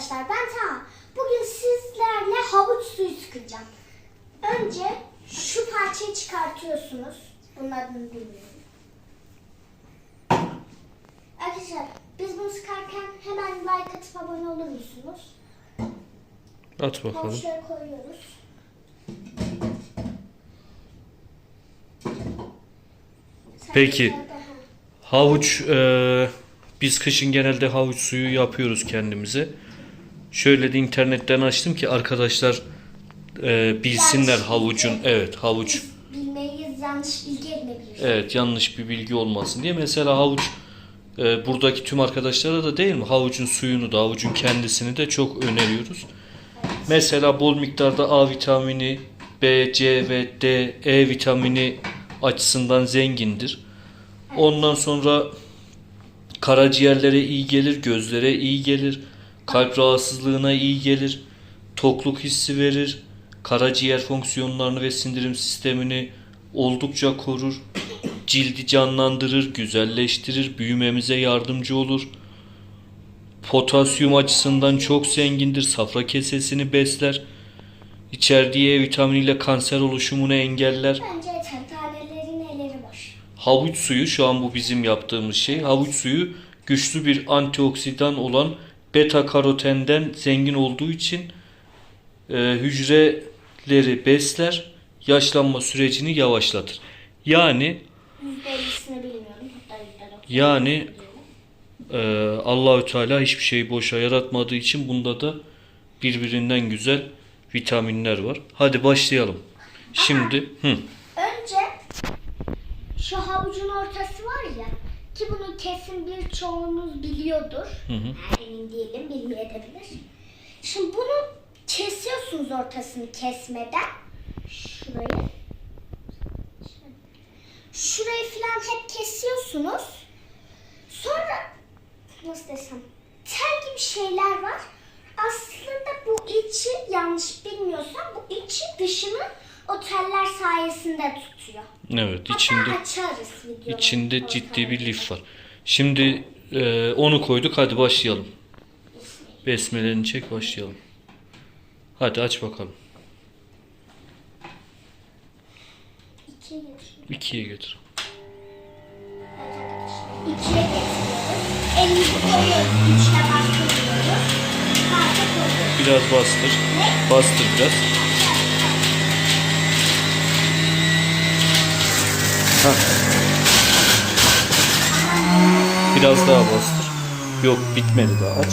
arkadaşlar ben Taha. Bugün sizlerle havuç suyu sıkacağım. Önce şu parçayı çıkartıyorsunuz. Bunun adını bilmiyorum. Arkadaşlar biz bunu sıkarken hemen like atıp abone olur musunuz? At bakalım. Havuçları koyuyoruz. Peki. Havuç, e, biz kışın genelde havuç suyu yapıyoruz kendimize. Şöyle de internetten açtım ki arkadaşlar e, bilsinler Yanlış havucun, bilgi. evet havuç, Bilmeyiz yanlış bilgi edinebilir. evet yanlış bir bilgi olmasın diye. Mesela havuç, e, buradaki tüm arkadaşlara da değil mi? Havucun suyunu da, havucun kendisini de çok öneriyoruz. Mesela bol miktarda A vitamini, B, C ve D, E vitamini açısından zengindir. Ondan sonra karaciğerlere iyi gelir, gözlere iyi gelir, kalp rahatsızlığına iyi gelir, tokluk hissi verir, karaciğer fonksiyonlarını ve sindirim sistemini oldukça korur, cildi canlandırır, güzelleştirir, büyümemize yardımcı olur. Potasyum açısından çok zengindir, safra kesesini besler, içerdiği E vitaminiyle kanser oluşumunu engeller. Bence. Tanelerin. Havuç suyu şu an bu bizim yaptığımız şey. Havuç suyu güçlü bir antioksidan olan beta karotenden zengin olduğu için e, hücreleri besler, yaşlanma sürecini yavaşlatır. Yani %50'sini bilmiyorum. Hatta %90'ını Yani e, Allahü Teala hiçbir şeyi boşa yaratmadığı için bunda da birbirinden güzel vitaminler var. Hadi başlayalım. Şimdi hı, Önce şu havucun ortası var ya ki bunu kesin birçoğunuz biliyordur. hı. Yani emin değilim bilmeyebilir. Şimdi bunu kesiyorsunuz ortasını kesmeden. Şurayı. Şurayı falan hep kesiyorsunuz. Sonra nasıl desem tel gibi şeyler var. Aslında bu içi yanlış bilmiyorsam bu içi dışını o teller sayesinde tutuyor. evet içinde Hatta açarız videoları. İçinde ciddi bir lif var. Şimdi e, onu koyduk. Hadi başlayalım. Besmeleni çek başlayalım. Hadi aç bakalım. İkiye getiriyoruz. İkiye götür. İkiye getiriyoruz. Elimizi koyuyoruz. İçine bastırıyoruz. Parça koyuyoruz. Biraz bastır. Bastır biraz. Biraz daha bastır. Yok bitmedi daha aç.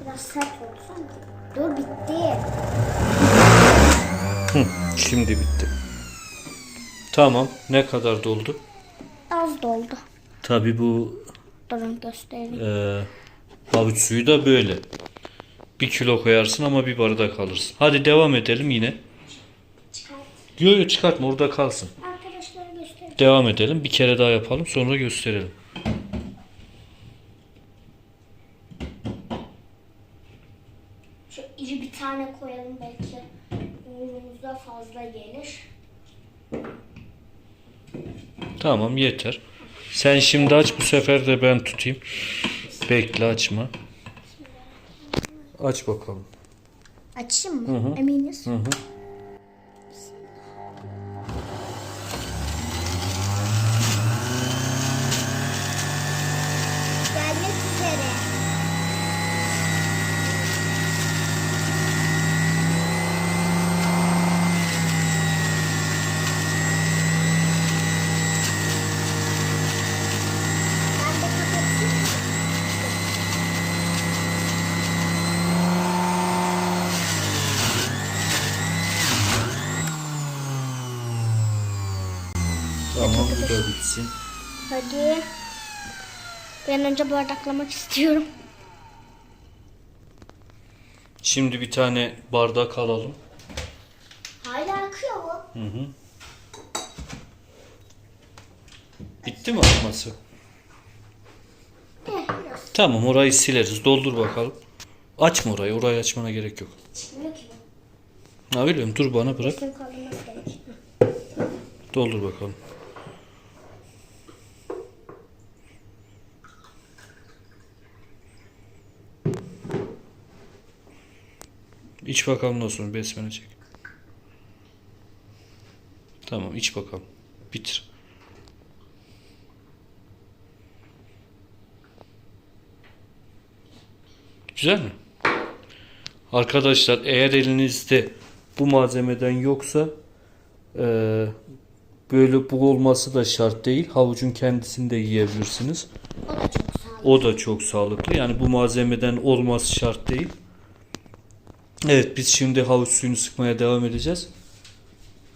Biraz sert sanki. Dur bitti. Hı, şimdi bitti. Tamam. Ne kadar doldu? Az doldu. Tabi bu Durun göstereyim. Ee, havuç suyu da böyle. Bir kilo koyarsın ama bir bardak alırsın. Hadi devam edelim yine. Çıkart. Yok yok çıkartma orada kalsın. Arkadaşlara göstereyim. Devam edelim. Bir kere daha yapalım sonra gösterelim. Şu iri bir tane koyalım belki. Umurumuzda fazla gelir. Tamam yeter. Sen şimdi aç bu sefer de ben tutayım. Bekle açma. Aç bakalım. Açayım mı? Eminiz. Hı hı. Gelmek üzere. Ben de kapatayım. Tamam bu da bitsin. Hadi. Ben önce bardaklamak istiyorum. Şimdi bir tane bardak alalım. Hala akıyor bu. Hı hı. Bitti mi atması? Eh, biraz Tamam orayı sileriz. Doldur bakalım. Açma orayı. Orayı açmana gerek yok. çıkmıyor ki. Ne biliyorum dur bana bırak. Gerek. Doldur bakalım. İç bakalım nasıl olmuş. Besmele çek. Tamam iç bakalım. Bitir. Güzel mi? Arkadaşlar eğer elinizde bu malzemeden yoksa eee, böyle bu olması da şart değil. Havucun kendisini de yiyebilirsiniz. O da çok sağlıklı. O da çok sağlıklı. Yani bu malzemeden olması şart değil. Evet biz şimdi havuç suyunu sıkmaya devam edeceğiz.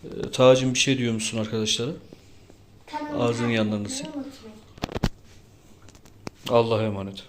Ee, Tacım bir şey diyor musun arkadaşlara? Ağzının takip yanlarını sil. Allah'a emanet.